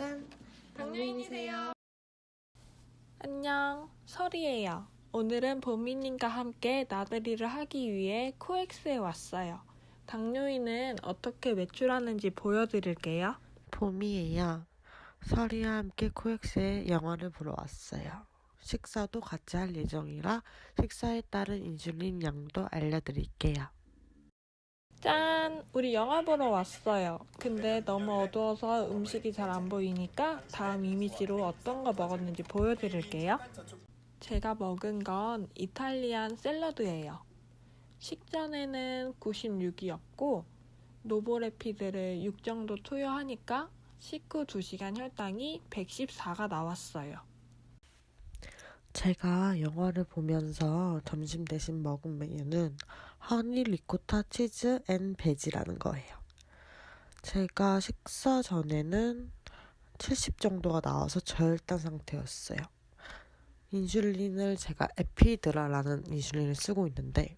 짠! 당뇨인이세요. 안녕, 설이에요. 오늘은 보미님과 함께 나들이를 하기 위해 코엑스에 왔어요. 당뇨인은 어떻게 외출하는지 보여드릴게요. 봄이에요. 설이와 함께 코엑스에 영화를 보러 왔어요. 식사도 같이 할 예정이라 식사에 따른 인슐린 양도 알려드릴게요. 짠! 우리 영화 보러 왔어요. 근데 너무 어두워서 음식이 잘 안 보이니까 다음 이미지로 어떤 거 먹었는지 보여드릴게요. 제가 먹은 건 이탈리안 샐러드예요. 식전에는 96이었고 노보레피드를 6 정도 투여하니까 식후 2시간 혈당이 114가 나왔어요. 제가 영화를 보면서 점심 대신 먹은 메뉴는 허니 리코타 치즈 앤 베지라는 거예요. 제가 식사 전에는 70 정도가 나와서 저혈당 상태였어요. 인슐린을 제가 에피드라라는 인슐린을 쓰고 있는데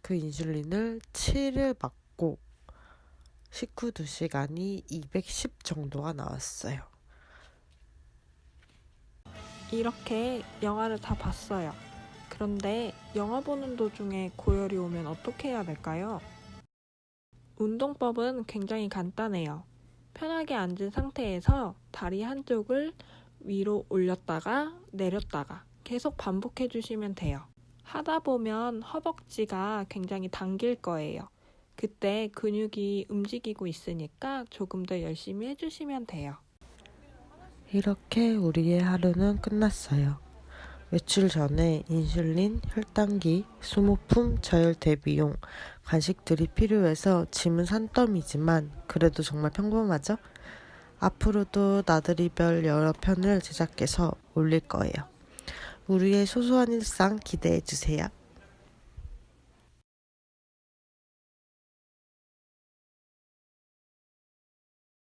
그 인슐린을 7일 맞고 식후 2시간이 210 정도가 나왔어요. 이렇게 영화를 다 봤어요. 그런데 영화 보는 도중에 고열이 오면 어떻게 해야 될까요? 운동법은 굉장히 간단해요. 편하게 앉은 상태에서 다리 한쪽을 위로 올렸다가 내렸다가 계속 반복해 주시면 돼요. 하다 보면 허벅지가 굉장히 당길 거예요. 그때 근육이 움직이고 있으니까 조금 더 열심히 해주시면 돼요. 이렇게 우리의 하루는 끝났어요. 외출 전에 인슐린, 혈당기, 소모품, 저혈 대비용, 간식들이 필요해서 짐은 산더미지만 그래도 정말 평범하죠? 앞으로도 나들이별 여러 편을 제작해서 올릴 거예요. 우리의 소소한 일상 기대해 주세요.